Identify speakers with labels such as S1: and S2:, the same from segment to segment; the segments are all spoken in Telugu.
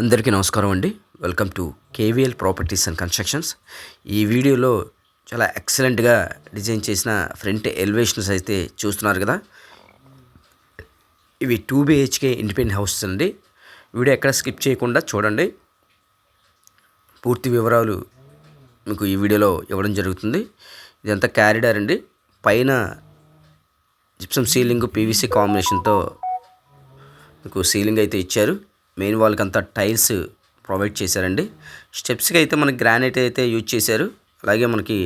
S1: అందరికీ నమస్కారం అండి. Welcome to KVL properties and constructions ఈ వీడియోలో చాలా ఎక్సలెంట్గా డిజైన్ చేసిన ఫ్రంట్ ఎలివేషన్స్ అయితే చూస్తున్నారు కదా. ఇవి టూ బిహెచ్కే ఇండిపెండెంట్ హౌసెస్ అండి. వీడియో ఎక్కడ స్కిప్ చేయకుండా చూడండి. పూర్తి వివరాలు మీకు ఈ వీడియోలో ఇవ్వడం జరుగుతుంది. ఇదంతా క్యారిడార్ అండి. పైన జిప్సం సీలింగ్ పీవీసీ కాంబినేషన్తో మీకు సీలింగ్ అయితే ఇచ్చారు. మెయిన్ వాళ్ళకి అంతా టైల్స్ ప్రొవైడ్ చేశారండి. స్టెప్స్కి అయితే మనకి గ్రానైట్ అయితే యూజ్ చేశారు. అలాగే మనకి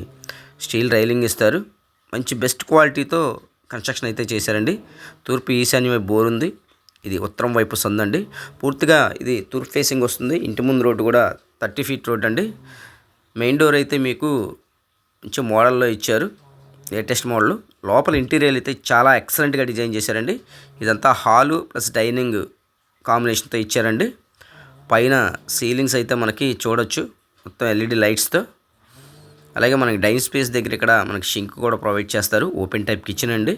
S1: స్టీల్ రైలింగ్ ఇస్తారు. మంచి బెస్ట్ క్వాలిటీతో కన్స్ట్రక్షన్ అయితే చేశారండి. తూర్పు ఈశాన్య బోర్ ఉంది. ఇది ఉత్తరం వైపు సందండి. పూర్తిగా ఇది తూర్పు ఫేసింగ్ వస్తుంది. ఇంటి ముందు రోడ్డు కూడా థర్టీ ఫీట్ రోడ్ అండి. మెయిన్ డోర్ అయితే మీకు మంచి మోడల్లో ఇచ్చారు. Latest model. లోపల ఇంటీరియర్ అయితే చాలా ఎక్సలెంట్గా డిజైన్ చేశారండి. ఇదంతా హాలు ప్లస్ డైనింగ్ కాంబినేషన్తో ఇచ్చారండి. పైన సీలింగ్స్ అయితే మనకి చూడొచ్చు. మొత్తం ఎల్ఈడి లైట్స్తో. అలాగే మనకి డైనింగ్ స్పేస్ దగ్గర ఇక్కడ మనకి షింక్ కూడా ప్రొవైడ్ చేస్తారు. ఓపెన్ టైప్ కిచెన్ అండి.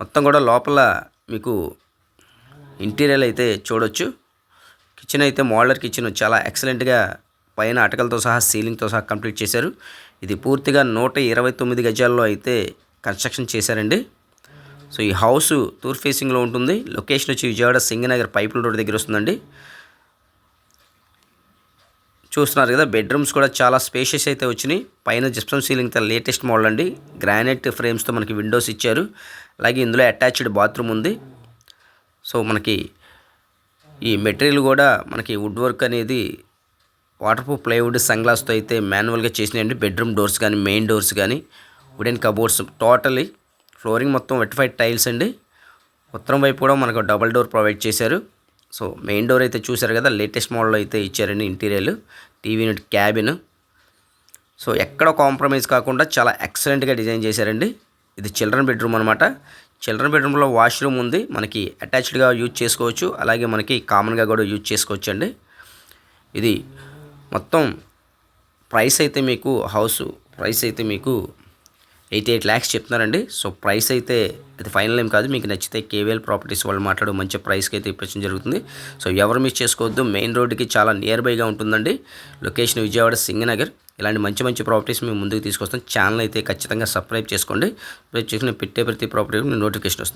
S1: మొత్తం కూడా లోపల మీకు ఇంటీరియర్ అయితే చూడొచ్చు. కిచెన్ అయితే మోడలర్ కిచెన్ చాలా ఎక్సలెంట్గా పైన అటకలతో సహా సీలింగ్తో సహా కంప్లీట్ చేశారు. ఇది పూర్తిగా నూట ఇరవై తొమ్మిది గజాల్లో అయితే కన్స్ట్రక్షన్ చేశారండి. సో ఈ హౌస్ తూర్ ఫేసింగ్లో ఉంటుంది. లొకేషన్ వచ్చి విజయవాడ సింగనగర్ పైపుల రోడ్ దగ్గర వస్తుందండి. చూస్తున్నారు కదా బెడ్రూమ్స్ కూడా చాలా స్పేషియస్ అయితే వచ్చినాయి. పైన జిప్సమ్ సీలింగ్ లేటెస్ట్ మోడల్ అండి. గ్రానైట్ ఫ్రేమ్స్తో మనకి విండోస్ ఇచ్చారు. అలాగే ఇందులో అటాచ్డ్ బాత్రూమ్ ఉంది. సో మనకి ఈ మెటీరియల్ కూడా మనకి వుడ్ వర్క్ అనేది వాటర్ ప్రూఫ్ ప్లైవుడ్ సన్గ్లాస్తో అయితే మాన్యువల్గా చేసినాయండి. బెడ్రూమ్ డోర్స్ కానీ మెయిన్ డోర్స్ కానీ వుడెన్ కబోర్డ్స్ టోటలీ ఫ్లోరింగ్ మొత్తం వెట్ఫైడ్ టైల్స్ అండి. ఉత్తరం వైపు కూడా మనకు డబల్ డోర్ ప్రొవైడ్ చేశారు. సో మెయిన్ డోర్ అయితే చూశారు కదా లేటెస్ట్ మోడల్ అయితే ఇచ్చారండి interior. TV unit cabin. So ఎక్కడ కాంప్రమైజ్ కాకుండా చాలా ఎక్సలెంట్గా డిజైన్ చేశారండి. ఇది చిల్డ్రన్ బెడ్రూమ్ అనమాట చిల్డ్రన్ బెడ్రూమ్లో వాష్రూమ్ ఉంది. మనకి అటాచ్డ్గా యూజ్ చేసుకోవచ్చు. అలాగే మనకి కామన్గా కూడా యూజ్ చేసుకోవచ్చు అండి ఇది మొత్తం ప్రైస్ అయితే మీకు హౌస్ ప్రైస్ అయితే మీకు ఎయిటీ ఎయిట్ ల్యాక్స్ చెప్తున్నారండి. సో ప్రైస్ అయితే అది ఫైనల్ ఏం కాదు. మీకు నచ్చితే కేవీఎల్ ప్రాపర్టీస్ వాళ్ళు మాట్లాడు మంచి ప్రైస్కి అయితే ఇప్పించడం జరుగుతుంది. సో ఎవరు మిస్ చేసుకోవద్దు. మెయిన్ రోడ్డుకి చాలా నియర్ బైగా ఉంటుందండి. లొకేషన్ విజయవాడ సింగనగర్. ఇలాంటి మంచి మంచి ప్రాపర్టీస్ మేము ముందుకు తీసుకొస్తాం. ఛానల్ అయితే ఖచ్చితంగా సబ్స్క్రైబ్ చేసుకోండి. సబ్స్క్రైబ్ చేసుకుని పెట్టే ప్రతి ప్రాపర్టీ నోటిఫికేషన్ వస్తుంది.